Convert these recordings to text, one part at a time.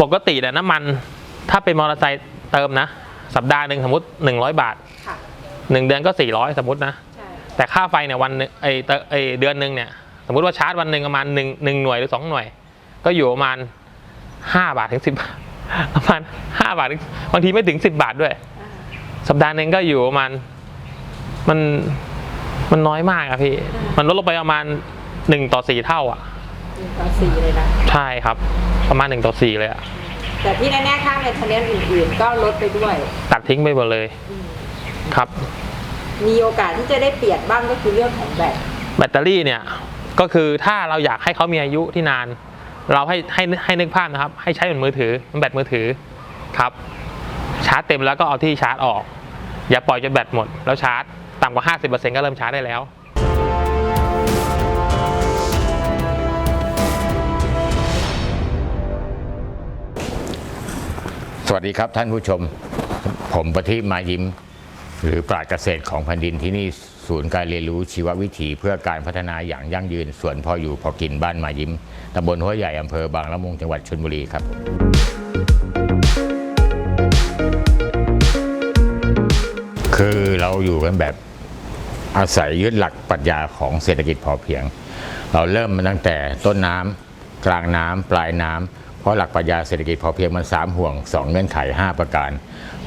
ปกติเนี่ยน้ำมัน ถ้าเป็นมอเตอร์ไซค์เติมนะ สัปดาห์หนึ่งสมมติ 100 บาทค่ะ1เดือนก็ 400 สมมตินะ ใช่แต่ค่าไฟเนี่ยวันหนึ่งไอเตไอเดือนหนึ่งเนี่ย สมมติว่าชาร์จวันหนึ่งประมาณหนึ่งหนึ่งหน่วยหรือสองหน่วย ก็อยู่ประมาณห้าบาทถึงสิบประมาณห้าบาทถึงบางทีไม่ถึงสิบบาทด้วย อ่าสัปดาห์หนึ่งก็อยู่ประมาณมันมันน้อยมากอะพี่ มันลดลงไปประมาณหนึ่งต่อสี่เท่าอะหนึ่งต่อสี่เลยนะ ใช่ครับ ประมาณหนึ่งต่อสี่เลยอะแต่ที่แน่ๆค่าเมนเทนเนนอื่นๆ ก็ลดไปด้วยตัดทิ้งไปหมดเลยอืมครับ มีโอกาสที่จะได้เปลี่ยนบ้างก็คือเรื่องของแบตแบตเตอรี่เนี่ยก็คือถ้าเราอยากให้เขามีอายุที่นาน เราให้ให้ให้นึกภาพนะครับ ให้ใช้เหมือนมือถือมันแบตมือถือครับ ชาร์จเต็มแล้วก็เอาที่ชาร์จออก อย่าปล่อยจนแบตหมด แล้วชาร์จต่ำกว่า 50%ก็เริ่มชาร์จได้แล้ว สวัสดีครับท่านผู้ชม ผมประทีปมายิ้ม หรือปราชญ์เกษตรของแผ่นดินที่นี่ศูนย์การเรียนรู้ชีววิถีเพื่อการพัฒนาอย่างยั่งยืนสวนพออยู่พอกินบ้านมายิ้มตำบลหัวใหญ่อำเภอบางละมุงจังหวัดชลบุรีครับคือเราอยู่กันแบบอาศัยยึดหลักปรัชญาของเศรษฐกิจพอเพียง เราเริ่มมาตั้งแต่ต้นน้ำกลางน้ำปลายน้ำ เพราะหลักปรัชญาเศรษฐกิจพอเพียงมันสามห่วงสองเงื่อนไข 5 ประการ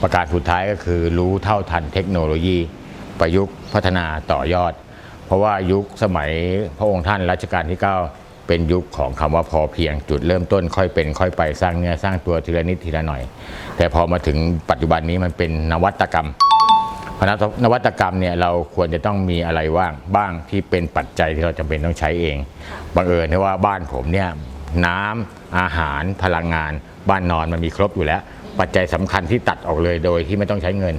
ประการสุดท้ายก็คือรู้เท่าทันเทคโนโลยี ประยุกต์พัฒนาต่อยอด เพราะว่ายุคสมัยพระองค์ท่านรัชกาลที่ 9 เป็นยุคของคำว่าพอเพียงจุดเริ่มต้นค่อยเป็นค่อยไปสร้างเนื้อสร้างตัวทีละนิดทีละหน่อย แต่พอมาถึงปัจจุบันนี้มันเป็นนวัตกรรมเพราะนั้นนวัตกรรมเนี่ยเราควรจะต้องมีอะไรว่างบ้างที่เป็นปัจจัยที่เราจำเป็นต้องใช้เองบังเอิญที่ว่าบ้านผมเนี่ย น้ำอาหารพลังงาน บ้านนอนมันมีครบอยู่แล้ว ปัจจัยสำคัญที่ตัดออกเลยโดยที่ไม่ต้องใช้เงิน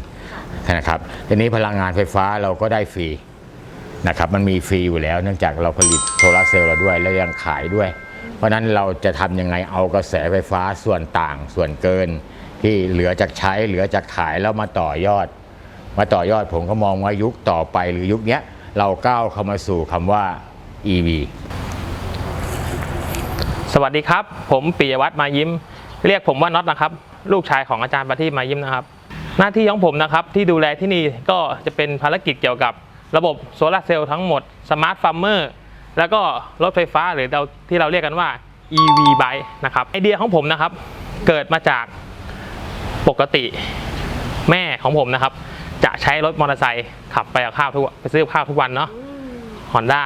นะครับทีนี้พลังงานไฟฟ้าเราก็ได้ฟรีนะครับมันมีฟรีอยู่แล้วเนื่องจากเราผลิตโซลาร์เซลล์เราด้วยแล้วยังขายด้วย เพราะนั้นเราจะทำยังไงเอากระแสไฟฟ้าส่วนต่างส่วนเกิน ที่เหลือจากใช้เหลือจากขายแล้วมาต่อยอด มาต่อยอดผมก็มองว่ายุคต่อไปหรือยุคนี้เราก้าวเข้ามาสู่คำว่า EV สวัสดีครับ ผมปิยวัฒน์มายิ้ม เรียกผมว่าน็อตนะครับ ลูกชายของอาจารย์ประทีปมายิ้มนะครับ หน้าที่ของผมนะครับที่ดูแลที่นี่ก็จะเป็นภารกิจเกี่ยวกับระบบโซลาร์เซลล์ทั้งหมดสมาร์ทฟาร์มเมอร์แล้วก็รถไฟฟ้าหรือเราที่เราเรียกกันว่า EV bike นะครับไอเดียของผมนะครับ เกิดมาจากปกติแม่ของผมนะครับ จะใช้รถมอเตอร์ไซค์ขับไปกับข้าวทุกวันไปซื้อกับข้าวทุกวันเนาะอืมฮอนด้า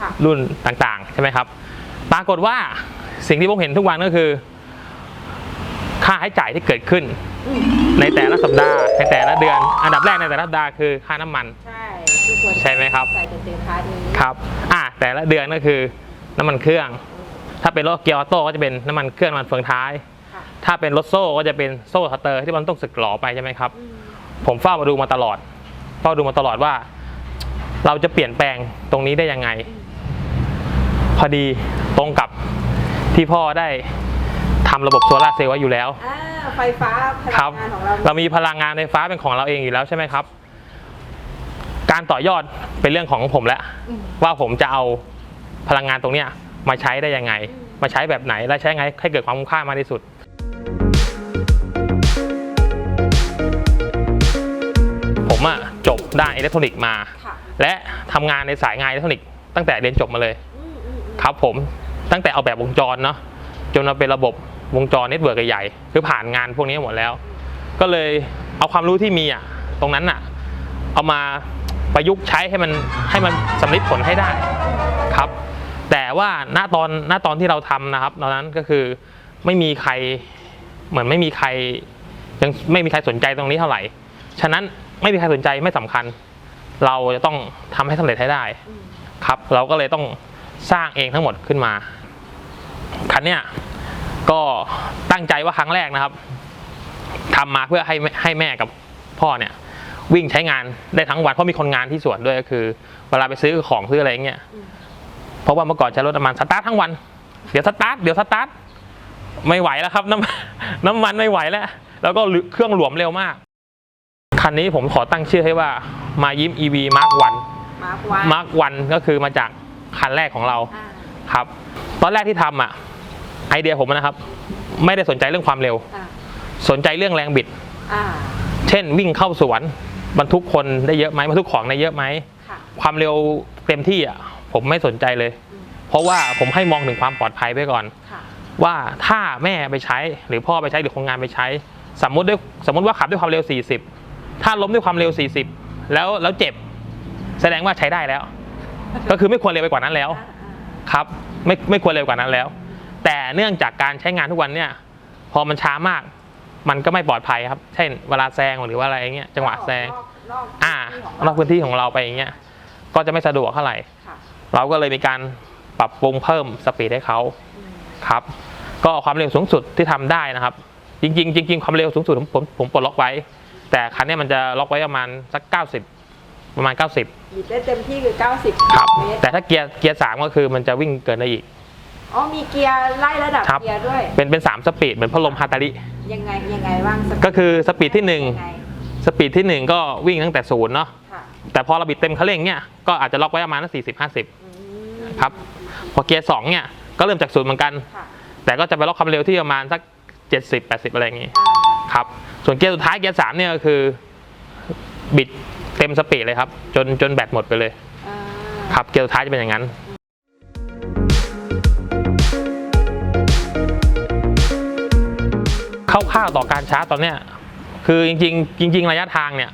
ค่ะรุ่นต่างๆ ใช่ไหมครับ ปรากฏว่า สิ่งที่ผมเห็นทุกวันก็คือ ค่าใช้จ่ายที่เกิดขึ้นอืมในแต่ละสัปดาห์ในแต่ละเดือน อันดับแรกในแต่ละสัปดาห์คือค่าน้ำมัน ใช่ที่ควรใช่ไหมครับใส่เป็นสินค้านี้ครับ อ่าแต่ละเดือนก็คือน้ำมันเครื่อง ถ้าเป็นรถเกียร์ออโต้ก็จะเป็นน้ำมันเครื่องน้ำมันเฟืองท้ายค่ะถ้าเป็นรถโซ่ก็จะเป็นโซ่สเตอร์ที่มันต้องสึกหลอไปใช่ไหมครับอืมผมเฝ้ามาดูมาตลอดเฝ้าดูมาตลอดว่า เราจะเปลี่ยนแปลงตรงนี้ได้ยังไง พอดีตรงกับ ที่พ่อได้ทำระบบโซลาร์เซลล์ไว้อยู่แล้ว อ่าไฟฟ้าพคลัรังงานของเราเรามีพลังงานไฟฟ้าเป็นของเราเองอยู่แล้วใช่ไหมครับ การต่อยอดเป็นเรื่องของผมแล้ว อืม ว่าผมจะเอาพลังงานตรงเนี้ยมาใช้ได้ยังไง มาใช้แบบไหน และใช้ไงให้เกิดความคุ้มค่ามากที่สุด ผมอะจบด้านอิเล็กทรอนิกส์มา ค่ะ และทำงานในสายงานอิเล็กทรอนิกส์ตั้งแต่เรียนจบมาเลย อืมอืมอืมครับผม ตั้งแต่เอาแบบวงจรเนาะจนมาเป็นระบบวงจรเน็ตเวิร์กใหญ่ๆคือผ่านงานพวกนี้หมดแล้ว ก็เลยเอาความรู้ที่มีอะตรงนั้นอะเอามาประยุกต์ใช้ให้มันให้มันสำลิดผลให้ได้ครับ แต่ว่าณตอนณตอนที่เราทำนะครับตอนนั้นก็คือไม่มีใครเหมือนไม่มีใครยังไม่มีใครสนใจตรงนี้เท่าไหร่ ฉะนั้นไม่มีใครสนใจไม่สำคัญ เราจะต้องทำให้สำเร็จให้ได้ ครับ เราก็เลยต้องสร้างเองทั้งหมดขึ้นมา คันเนี้ยก็ตั้งใจว่าครั้งแรกนะครับทำมาเพื่อให้ให้แม่กับพ่อเนี่ย วิ่งใช้งานได้ทั้งวันเพราะมีคนงานที่สวนด้วยก็คือ เวลาไปซื้อของซื้ออะไรอย่างเงี้ยอืมเพราะว่าเมื่อก่อนใช้รถน้ำมันสตาร์ททั้งวันเดี๋ยวสตาร์ทเดี๋ยวสตาร์ทไม่ไหวแล้วครับ น้ำน้ำมันไม่ไหวแล้ว แล้วก็เครื่องหลวมเร็วมากคันนี้ผมขอตั้งชื่อให้ว่ามายิ้ม EV Mark 1มาร์ควันมาร์กวันก็คือมาจากคันแรกของเราอ่า ครับ ตอนแรกที่ทำอะไอเดียผมนะครับ ไม่ได้สนใจเรื่องความเร็วอ่าสนใจเรื่องแรงบิดอ่าเช่นวิ่งเข้าสวนบรรทุกคนได้เยอะไหมบรรทุกของได้เยอะไหมค่ะความเร็วเต็มที่อะผมไม่สนใจเลยอืมเพราะว่าผมให้มองถึงความปลอดภัยไว้ก่อนค่ะว่าถ้าแม่ไปใช้หรือพ่อไปใช้หรือคนงานไปใช้ สมมติด้วยสมมติว่าขับด้วยความเร็ว 40 ถ้าล้มด้วยความเร็ว 40 แล้วแล้วเจ็บ แสดงว่าใช้ได้แล้ว ก็คือไม่ควรเร็วไปกว่านั้นแล้วอ่าอ่า ครับไม่ไม่ควรเร็วกว่านั้นแล้ว แต่เนื่องจากการใช้งานทุกวันเนี่ยพอมันช้ามากมันก็ไม่ปลอดภัยครับ เช่น เวลาแซงหรือว่าอะไรอย่างเงี้ยจังหวะแซงนอกนอกอ่าที่ของนอกพื้นที่ของเราไปอย่างเงี้ยก็จะไม่สะดวกเท่าไหร่ค่ะเราก็เลยมีการปรับปรุงเพิ่มสปีดให้เขาอืมครับ ก็ความเร็วสูงสุดที่ทำได้นะครับ จริงๆจริงๆความเร็วสูงสุดผมผมผมปลดล็อกไว้ แต่คันเนี้ยมันจะล็อกไว้ประมาณสัก 90 ประมาณ 90บิดได้เต็มที่คือ 90ครับเมตรแต่ถ้าเกียร์เกียร์สามก็คือมันจะวิ่งเกินได้อีก อ๋อมีเกียร์ไล่ระดับครับ เกียร์ด้วย เป็นเป็นสามสปีดเหมือนพัดลมฮาตาริยังไงยังไงบ้างสปีดก็คือสปีดที่หนึ่งยังไงสปีดที่หนึ่งก็วิ่งตั้งแต่ศูนย์เนาะค่ะแต่พอเราบิดเต็มคันเร่งเนี่ยก็อาจจะล็อกไว้ประมาณสี่สิบห้าสิบอืมครับพอเกียร์สองเนี่ยก็เริ่มจากศูนย์เหมือนกัน ค่ะแต่ก็จะไปล็อกความเร็วที่ประมาณสักเจ็ดสิบแปดสิบอะไรอย่างงี้อ่าครับส่วนเกียร์สุดท้ายเกียร์สามเนี่ยก็คือบิด เต็มสปีดเลยครับ จนจนแบตหมดไปเลยอ่าครับเกียร์สุดท้ายจะเป็นอย่างนั้น คร่าวๆต่อการชาร์จตอนเนี้ยคือจริงๆจริง ๆ ระยะทางเนี่ย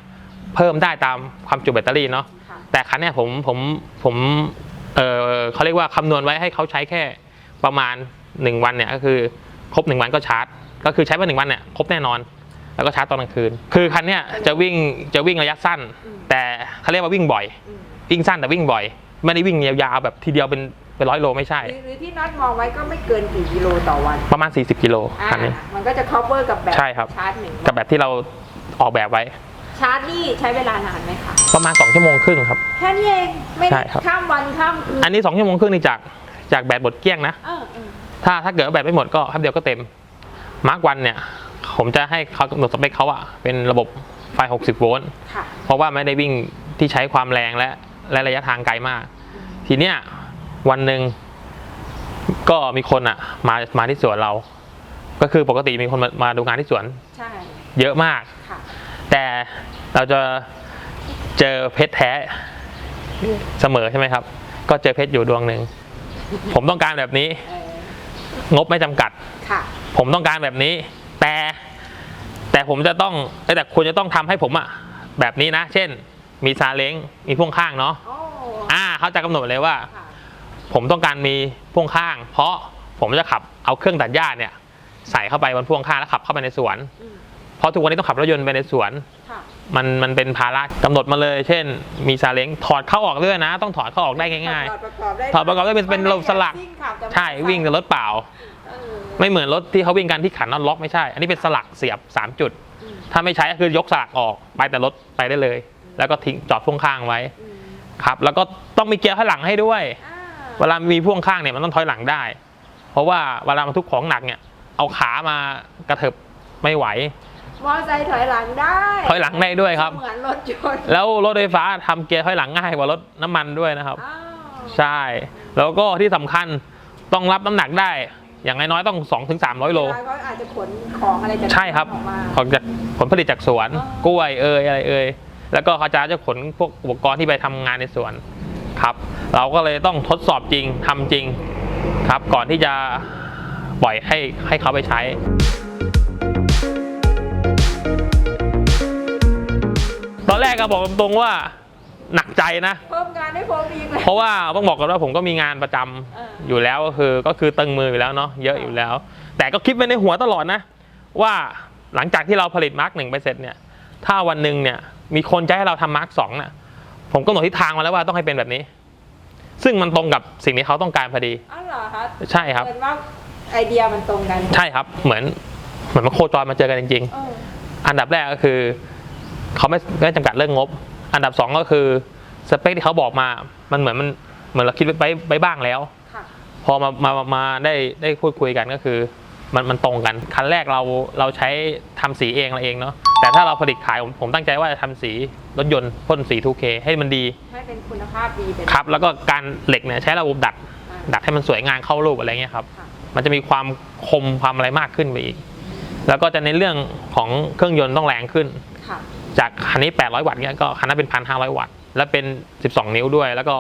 เพิ่มได้ตามความจุแบตเตอรี่เนาะค่ะแต่คันเนี้ยผมผมผมเออเขาเรียกว่าคำนวณไว้ให้เขาใช้แค่ประมาณ 1 วันเนี่ยก็คือครบ 1 วันก็ชาร์จ ก็คือใช้ไปหนึ่งวันเนี่ยครบแน่นอน แล้วก็ชาร์จตอนกลางคืน คือคันเนี้ยจะวิ่งจะวิ่งระยะสั้น แต่เขาเรียกว่าวิ่งบ่อยอืมวิ่งสั้นแต่วิ่งบ่อย ไม่ได้วิ่งยาวๆแบบทีเดียวเป็นเป็นร้อยโลไม่ใช่ หรือหรือที่น็อตมองไว้ก็ไม่เกินกี่กิโลต่อวันประมาณ 40 กิโลอ่าคันนี้ มันก็จะ cover กับแบบใช่ครับ ชาร์จหนึ่งกับแบบที่เราออกแบบไว้ ชาร์จนี่ใช้เวลานานไหมคะ ประมาณ 2 ชั่วโมงครึ่งครับ แค่นี้เอง ไม่ใช่ได้ครับ ข้ามวันข้ามคืนอันนี้ 2 ชั่วโมงครึ่งนี่จากจากแบตหมดเกลี้ยงนะ เออเออถ้าถ้าเกิดว่าแบตไม่หมดก็แป๊บเดียวก็เต็ม มาร์กวันเนี่ย ผมจะให้เขากำหนดสเปคเขาอะเป็นระบบไฟ 60 โวลต์ค่ะเพราะว่าไม่ได้วิ่งที่ใช้ความแรงและและระยะทางไกลมาก ทีเนี้ยวันหนึ่งก็มีคนอะมามาที่สวนเรา ก็คือปกติมีคนมามาดูงานที่สวนใช่เยอะมาก ค่ะแต่เราจะเจอเพชรแท้เสมอใช่ไหมครับ ก็เจอเพชรอยู่ดวงหนึ่งผมต้องการแบบนี้ เอองบไม่จำกัด ค่ะ ผมต้องการแบบนี้ แต่แต่ผมจะต้องเอ้ยแต่คุณจะต้องทำให้ผมอะแบบนี้นะ เช่น มีซาเล้งมีพ่วงข้างเนาะโอ้อ่าเขาจะกำหนดเลยว่าค่ะผมต้องการมีพ่วงข้าง เพราะผมจะขับเอาเครื่องตัดหญ้าเนี่ย ใส่เข้าไปบนพ่วงข้างแล้วขับเข้าไปในสวนอืมเพราะทุกวันนี้ต้องขับรถยนต์ไปในสวนค่ะมันมันเป็นภาระกำหนดมาเลย เช่น มีซาเล้งถอดเข้าออกด้วยนะ ต้องถอดเข้าออกได้ง่ายถอดประกอบได้ถอดประกอบได้เป็นเป็นระบบสลักวิ่งขับแต่ๆใช่วิ่งแต่รถเปล่าเออ ไม่เหมือนรถที่เขาวิ่งกันที่ขันน็อตล็อกไม่ใช่ อันนี้เป็นสลักเสียบ 3 จุดอืมถ้าไม่ใช้ก็คือยกสลักออกไปแต่รถไปได้เลย แล้วก็ทิ้งจอดพ่วงข้างไว้อืมครับ แล้วก็ต้องมีเกียร์ถอยหลังให้ด้วยอ่าเวลามีพ่วงข้างเนี่ยมันต้องถอยหลังได้ เพราะว่าเวลามันทุกของหนักเนี่ย เอาขามากระเถิบไม่ไหวมอไซค์ถอยหลังได้ถอยหลังได้ด้วยครับเหมือนรถยนต์แล้วรถไฟฟ้าทำเกียร์ถอยหลังง่ายกว่ารถน้ำมันด้วยนะครับอ้าวใช่ แล้วก็ที่สำคัญต้องรับน้ำหนักได้ อย่างน้อยๆต้อง 2-3ถึง300 โลเวลาเขาอาจจะขนของอะไรจากใช่ครับ ออกมาออกจากผลผลิตจากสวนอ๋อกล้วยเอ่ยอะไรเอ่ยแล้วก็เขาจะจะขนพวกอุปกรณ์ที่ไปทำงานในสวนครับ เราก็เลยต้องทดสอบจริงทำจริงครับ ก่อนที่จะปล่อยให้ให้เขาไปใช้ ตอนแรกก็บอกตรงๆว่า หนักใจนะ เพิ่มงานให้ผมอีกเลย เพราะว่าต้องบอกกันว่าผมก็มีงานประจำเออ อยู่แล้วก็คือก็คือตึงมืออยู่แล้วเนาะเยอะอยู่แล้ว แต่ก็คิดไว้ในหัวตลอดนะ ว่าหลังจากที่เราผลิตมาร์กหนึ่งไปเสร็จเนี่ย ถ้าวันหนึ่งเนี่ยมีคนจะให้เราทำมาร์กสองเนี่ยผมก็หนดทิศทางมาแล้วว่าต้องให้เป็นแบบนี้ ซึ่งมันตรงกับสิ่งที่เขาต้องการพอดีอ้าวเหรอคะใช่ครับ เหมือนว่าไอเดียมันตรงกันใช่ครับเหมือนเหมือนมันโคจรมาเจอกันจริงๆเอออันดับแรกก็คือ เขาไม่ไม่จำกัดเรื่องงบ อันดับสองก็คือสเปคที่เขาบอกมา มันเหมือนมันเหมือนเราคิดไว้ไว้บ้างแล้วค่ะพอมามามามาได้ได้พูดคุยกันก็คือมันมันตรงกันคันแรกเราเราใช้ทำสีเองเราเองเนาะแต่ถ้าเราผลิตขายผมผมตั้งใจว่าจะทำสีรถยนต์พ่นสี 2K ให้มันดี ให้เป็นคุณภาพดีเป็นครับ แล้วก็การเหล็กเนี่ยใช้ระบบดัดอ่าดัดให้มันสวยงามเข้ารูปอะไรเงี้ยครับค่ะมันจะมีความคมความอะไรมากขึ้นไปอีก แล้วก็จะในเรื่องของเครื่องยนต์ต้องแรงขึ้นค่ะ จากคันนี้ 800 วัตต์เนี่ยก็คันนั้นเป็น 1,500 วัตต์ และเป็น 12 นิ้วด้วย แล้วก็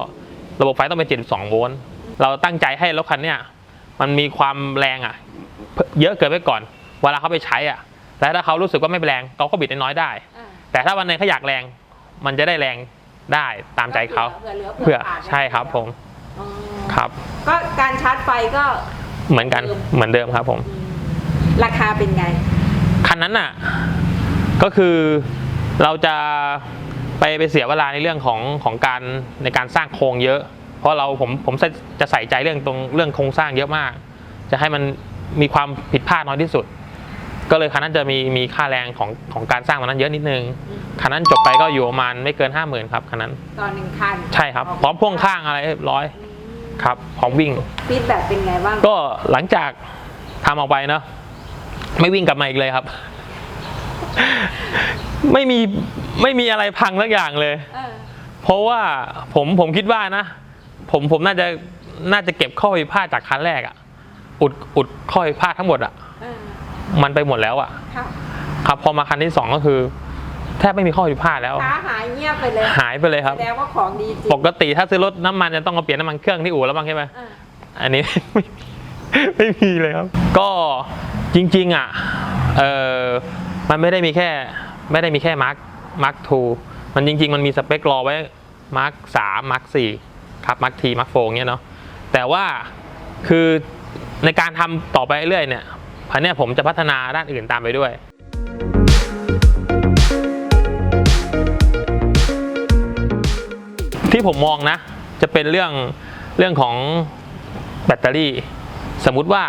ระบบไฟต้องเป็น 72 โวลต์ เราตั้งใจให้รถคันเนี้ยมันมีความแรงอะ เยอะเกินไปก่อน เวลาเขาไปใช้อะแต่ถ้าเขารู้สึกว่าไม่แรงเขาก็บิดน้อยๆได้อ่าแต่ถ้าวันหนึงเขาอยากแรง มันจะได้แรงได้ตามใจเขาเผื่อเหลือเพื่เผื่ออขาดใช่ครับผมอ๋อครับ ก็การชาร์จไฟก็เหมือนกันเหมือนเดิมครับผมอืมราคาเป็นไง คันนั้นน่ะ ก็คือ เราจะไปไปเสียเวลาในเรื่องของของการในการสร้างโครงเยอะ เพราะเราผมผมจะใส่ใจเรื่องตรงเรื่องโครงสร้างเยอะมาก จะให้มันมีความผิดพลาดน้อยที่สุด ก็เลยคันนั้นจะมีมีค่าแรงของของการสร้างตรงนั้นเยอะนิดนึงอืมคันนั้นจบไปก็อยู่ประมาณไม่เกินห้าหมื่นครับคันนั้นตอนหนึ่งคันใช่ครับพร้อมพ่วงข้างอะไรเรียบร้อยครับพร้อมวิ่งฟีดแบ็เป็นไงบ้างก็หลังจากทำออกไปเนาะไม่วิ่งกลับมาอีกเลยครับ ไม่มีไม่มีอะไรพังสักอย่างเลย เออ เพราะว่าผมผมคิดว่านะ ผมผมน่าจะน่าจะเก็บข้อผิดพลาดจากคันแรกอะอุดอุดข้อผิดพลาดทั้งหมดอะเออ มันไปหมดแล้วอะค่ะ ครับพอมาคันที่สองก็คือแทบไม่มีข้อผิดพลาดแล้ว ค้าหายเงียบไปเลยหายไปเลยครับ แสดงว่าของดีจริงปกติถ้าซื้อรถน้ำมันจะต้องมาเปลี่ยนน้ำมันเครื่องที่อู่แล้วบ้างใช่ไหม เอออันนี้ ไม่ไม่มีเลยครับ ก็จริงๆอะเออมันไม่ได้มีแค่ ไม่ได้มีแค่มาร์คมาร์คทูมันจริง ๆ มันมีสเปครอไว้มาร์คสามมาร์คสี่ครับมาร์คทีมาร์คโฟงเงี้ยเนาะแต่ว่าคือในการทำต่อไปเรื่อยเนี่ยพันเนี้ยผมจะพัฒนาด้านอื่นตามไปด้วยที่ผมมองนะ จะเป็นเรื่องเรื่องของแบตเตอรี่ สมมุติว่า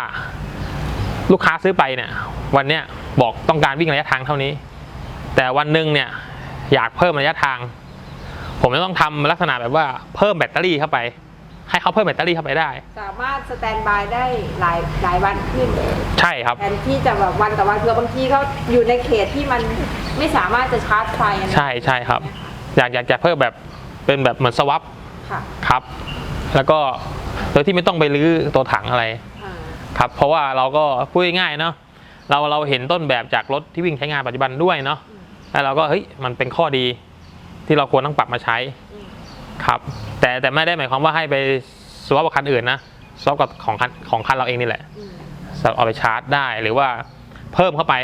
ลูกค้าซื้อไปเนี่ย วันเนี้ยบอกต้องการวิ่งระยะทางเท่านี้ แต่วันหนึ่งเนี่ยอยากเพิ่มระยะทาง ผมจะต้องทำลักษณะแบบว่าเพิ่มแบตเตอรี่เข้าไป ให้เขาเพิ่มแบตเตอรี่เข้าไปได้ สามารถสแตนบายได้หลายหลายวันขึ้น ใช่ครับแทนที่จะแบบวันต่อวันเผื่อบางทีเขาอยู่ในเขตที่มันไม่สามารถจะชาร์จไฟอะไรใช่ใช่ครับ อยากอยากจะเพิ่มแบบเป็นแบบเหมือนสวับค่ะครับ แล้วก็โดยที่ไม่ต้องไปรื้อตัวถังอะไรอ่าครับ เพราะว่าเราก็พูดง่ายๆเนาะเราเราเห็นต้นแบบจากรถที่วิ่งใช้งานปัจจุบันด้วยเนาะ แล้วเราก็เฮ้ยมันเป็นข้อดีที่เราควรต้องปรับมาใช้อืมครับ แต่แต่ไม่ได้หมายความว่าให้ไปสวอปกับคันอื่นนะสวอปกับของคันของคันเราเองนี่แหละอืมเอาไปชาร์จได้หรือว่าเพิ่มเข้าไป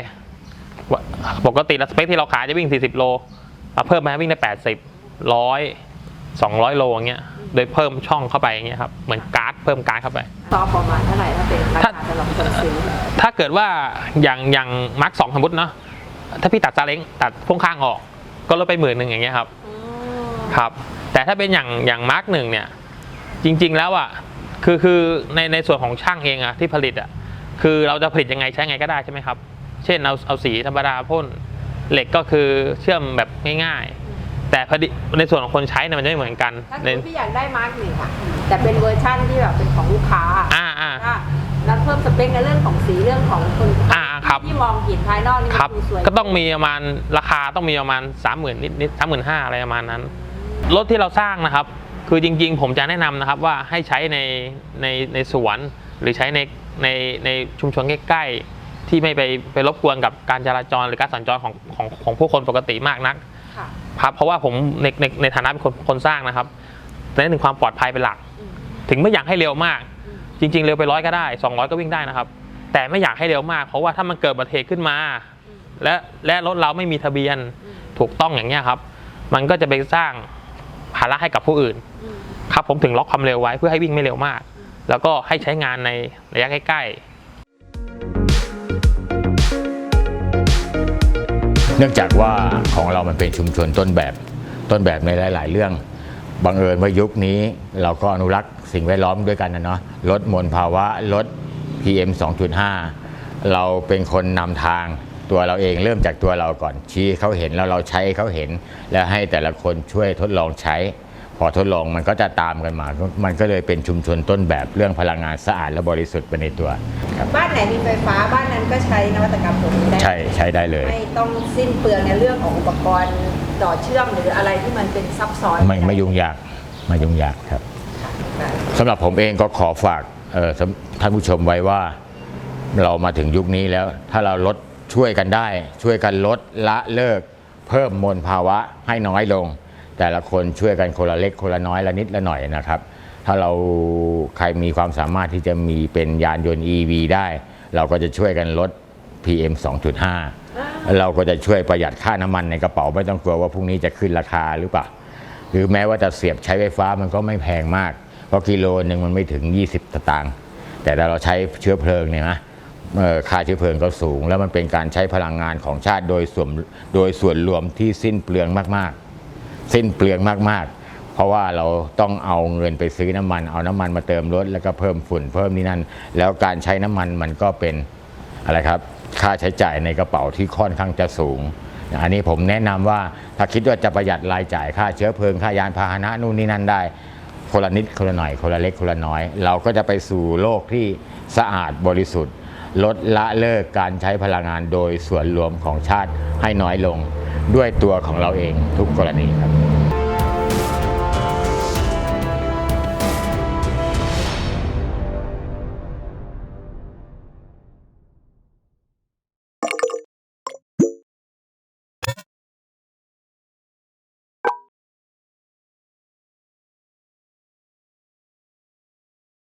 ว่าปกติแล้วสเปคที่เราขายจะวิ่ง 40 โลเราเพิ่มมาให้วิ่งได้ 80 100 200 โลอย่างเงี้ย โดยเพิ่มช่องเข้าไปอย่างเงี้ยครับ เหมือนการ์ดเพิ่มการ์ดเข้าไปซอฟต์ประมาณเท่าไหร่ถ้าเป็นราถ้าคาสำหรับคนซื้อ ถ้าเกิดว่าอย่างอย่างมาร์คสองสมมติเนาะ ถ้าพี่ตัดซาเล้งตัดพ่วงข้างออก ก็ลดไปหมื่นหนึ่งอย่างเงี้ยครับอืมครับ แต่ถ้าเป็นอย่างอย่างมาร์คหนึ่งเนี่ยจริง ๆแล้วอะคือคือในในส่วนของช่างเองอะที่ผลิตอะคือเราจะผลิตยังไงใช้ไงก็ได้ใช่ไหมครับ เช่นเอาเอาสีธรรมดาพ่นเหล็กก็คือเชื่อมแบบง่ายๆ แต่พอดีในส่วนของคนใช้เนี่ยมันจะไม่เหมือนกันถ้าในคุณพี่อยากได้มาร์กหนึ่งอะแต่เป็นเวอร์ชั่นที่แบบเป็นของลูกค้าอ่าอ่าก็ แล้วเพิ่มสเปคในเรื่องของสีเรื่องของคนอ่าครับ ที่มองเห็นภายนอกนี่คมัรับ นดูสวยก็ต้องมีประมาณราคาต้องมีประมาณสามหมื่นนิดนิดสามหมื่นห้าอะไรประมาณนั้น รถที่เราสร้างนะครับ คือจริงๆ ผมจะแนะนำนะครับว่าให้ใช้ในในในสวน หรือใช้ในในในชุมชนใกล้ๆ ที่ไม่ไปไปรบกวนกับการจราจรหรือการสัญจรของของของผู้คนปกติมากนัก ค่ะ ครับเพราะว่าผมในในในฐานะเป็นคนคนสร้างนะครับแต่ในถึงความปลอดภัยเป็นหลัก อืมถึงไม่อยากให้เร็วมาก อืม จริง ๆ เร็วไปร้อยก็ได้ 200 ก็วิ่งได้นะครับ แต่ไม่อยากให้เร็วมาก เพราะว่าถ้ามันเกิดอุบัติเหตุขึ้นมา และและรถเราไม่มีทะเบียนถูกต้องอย่างเงี้ยครับ มันก็จะไปสร้างภาระให้กับผู้อื่น ครับผมถึงล็อกความเร็วไว้เพื่อให้วิ่งไม่เร็วมาก แล้วก็ให้ใช้งานในระยะใกล้ ๆเนื่องจากว่าของเรามันเป็นชุมชนต้นแบบต้นแบบในหลาย ๆ เรื่อง บังเอิญว่ายุคนี้เราก็อนุรักษ์สิ่งแวดล้อมด้วยกันนะเนาะลดมลภาวะลด PM 2.5 เราเป็นคนนำทางตัวเราเองเริ่มจากตัวเราก่อนชี้เขาเห็นแล้วเราใช้เขาเห็น แล้วให้แต่ละคนช่วยทดลองใช้ พอทดลองมันก็จะตามกันมา มันก็เลยเป็นชุมชนต้นแบบเรื่องพลังงานสะอาดและบริสุทธิ์ไปในตัวครับบ้านไหนมีไฟฟ้าบ้านนั้นก็ใช้นวัตกรรมตัวนี้ได้ใช่ใช้ได้เลย ไม่ต้องสิ้นเปลืองในเรื่องของอุปกรณ์ ต่อเชื่อมหรืออะไรที่มันเป็นซับซ้อนไม่ไม่ยุ่งยากไม่ยุ่งยากครับค่ะสำหรับผมเองก็ขอฝากเอ่อสำท่านผู้ชมไว้ว่าเรามาถึงยุคนี้แล้ว ถ้าเราลดช่วยกันได้ ช่วยกันลดละเลิก เพิ่มมลภาวะให้น้อยลง แต่ละคนช่วยกันคนละเล็กคนละน้อยละนิดละหน่อยนะครับ ถ้าเราใครมีความสามารถที่จะมีเป็นยานยนต์ EV ได้ เราก็จะช่วยกันลด PM 2.5 เราก็จะช่วยประหยัดค่าน้ำมันในกระเป๋าไม่ต้องกลัวว่าพรุ่งนี้จะขึ้นราคาหรือเปล่า หรือแม้ว่าจะเสียบใช้ไฟฟ้ามันก็ไม่แพงมาก เพราะกิโลหนึ่งมันไม่ถึง 20 สตางค์แต่ถ้าเราใช้เชื้อเพลิงเนี่ยนะค่าเชื้อเพลิงก็สูง แล้วมันเป็นการใช้พลังงานของชาติโดยส่วนโดยส่วนรวมที่สิ้นเปลืองมากๆ สิ้นเปลืองมากๆ เพราะว่าเราต้องเอาเงินไปซื้อน้ำมัน เอาน้ำมันมาเติมรถแล้วก็เพิ่มฝุ่นเพิ่มนี่นั่นแล้วการใช้น้ำมันมันก็เป็นอะไรครับ ค่าใช้จ่ายในกระเป๋าที่ค่อนข้างจะสูง อันนี้ผมแนะนำว่าถ้าคิดว่าจะประหยัดรายจ่ายค่าเชื้อเพลิงค่ายานพาหนะนู่นนี่นั่นได้ คนละนิดคนละหน่อยคนละเล็กคนละน้อย เราก็จะไปสู่โลกที่สะอาดบริสุทธิ์ ลดละเลิกการใช้พลังงานโดยส่วนรวมของชาติให้น้อยลง ด้วยตัวของเราเองทุกกรณีครับ